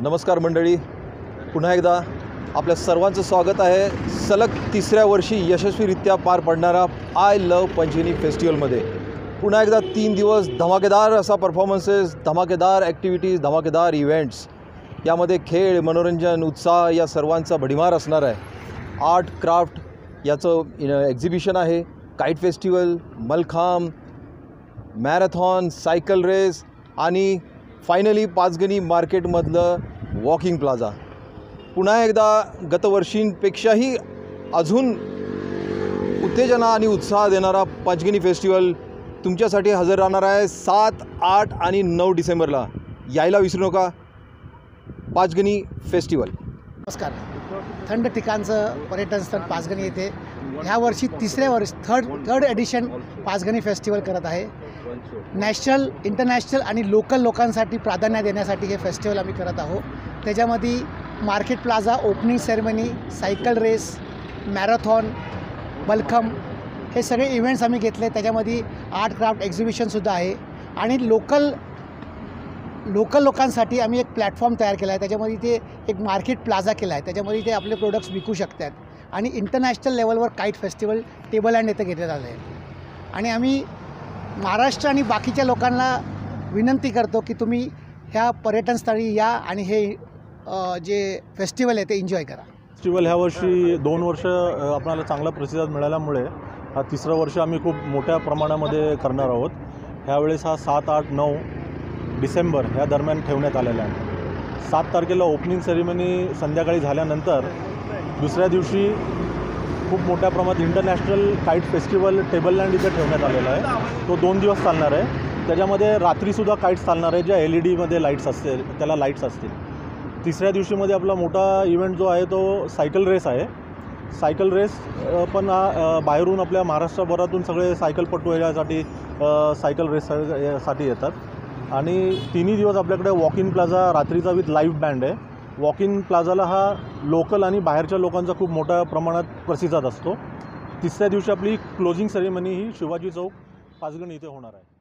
नमस्कार मंडळी. पुन्हा एकदा आपल्या सर्वांचं स्वागत आहे. सलग तिसऱ्या वर्षी यशस्वीरित्या पार पडणारा आय लव पंचिनी फेस्टिवलमध्ये पुन्हा एकदा तीन दिवस धमाकेदार असा परफॉर्मन्सेस धमाकेदार ॲक्टिव्हिटीज धमाकेदार इव्हेंट्स यामध्ये खेळ मनोरंजन उत्साह या सर्वांचा भडीमार असणार आहे. आर्ट क्राफ्ट याचं एक्झिबिशन आहे. Kite festival mallakhamb marathon cycle race आणि फायनली पाचगणी मार्केटमधलं वॉकिंग प्लाझा पुन्हा एकदा गतवर्षींपेक्षाही अजून उत्तेजना आणि उत्साह देणारा पाचगणी फेस्टिवल तुमच्यासाठी हजर राहणार आहे सात आठ आणि नऊ डिसेंबरला. यायला विसरू नका. पाचगणी फेस्टिवल नमस्कार. थंड ठिकाणचं पर्यटनस्थळ पाचगणी येथे. ह्या वर्षी तिसऱ्या वर्ष third third edition Panchgani festival करत आहे. नॅशनल इंटरनॅशनल आणि लोकल लोकांसाठी प्राधान्य देण्यासाठी हे फेस्टिवल आम्ही करत आहोत. त्याच्यामध्ये market plaza opening ceremony cycle race marathon mallakhamb हे सगळे इव्हेंट्स आम्ही घेतले. त्याच्यामध्ये आर्ट क्राफ्ट एक्झिबिशनसुद्धा आहे. आणि लोकल लोकल लोकांसाठी आम्ही एक प्लॅटफॉर्म तयार केला आहे. त्याच्यामध्ये ते एक मार्केट प्लाझा केला आहे. त्याच्यामध्ये ते आपले प्रोडक्ट्स विकू शकतात. आणि इंटरनॅशनल लेवलवर काईट फेस्टिवल टेबल अँड येथे घेतलं आलं आहे आणि आम्ही महाराष्ट्र आणि बाकीच्या लोकांना विनंती करतो की तुम्ही ह्या पर्यटनस्थळी या आणि हे जे फेस्टिवल आहे ते एन्जॉय करा. फेस्टिवल ह्या वर्षी दोन वर्ष आपणाला आपल्याला चांगला प्रतिसाद मिळाल्यामुळे हा तिसरं वर्ष आम्ही खूप मोठ्या प्रमाणामध्ये करणार आहोत. ह्यावेळेस हा सात आठ नऊ डिसेंबर ह्या दरम्यान ठेवण्यात आलेला आहे. सात तारखेला ओपनिंग सेरेमनी संध्याकाळी झाल्यानंतर दुसऱ्या दिवशी खूप मोठ्या प्रमाणात international kite festival table land इथे ठेवण्यात आलेला आहे. तो दोन दिवस चालणार आहे. त्याच्यामध्ये रात्रीसुद्धा काईट्स चालणार आहे. ज्या एल ई डीमध्ये लाईट्स असतील त्याला लाईट्स असतील. तिसऱ्या दिवशीमध्ये आपला मोठा इव्हेंट जो आहे तो सायकल रेस आहे. सायकल रेस पण बाहेरून आपल्या महाराष्ट्रभरातून सगळे सायकलपटू यासाठी सायकल रेस साठी येतात. आणि तिन्ही दिवस आपल्याकडे वॉक इन प्लाझा रात्रीचा विथ लाईव्ह बँड आहे. वॉक इन प्लाझाला हा लोकल आणि बाहेरच्या लोकांचा खूप मोठ्या प्रमाणात प्रतिसाद असतो. तिसऱ्या दिवशी आपली क्लोजिंग सेरेमनी ही शिवाजी चौक पाचगणी इथे होणार आहे.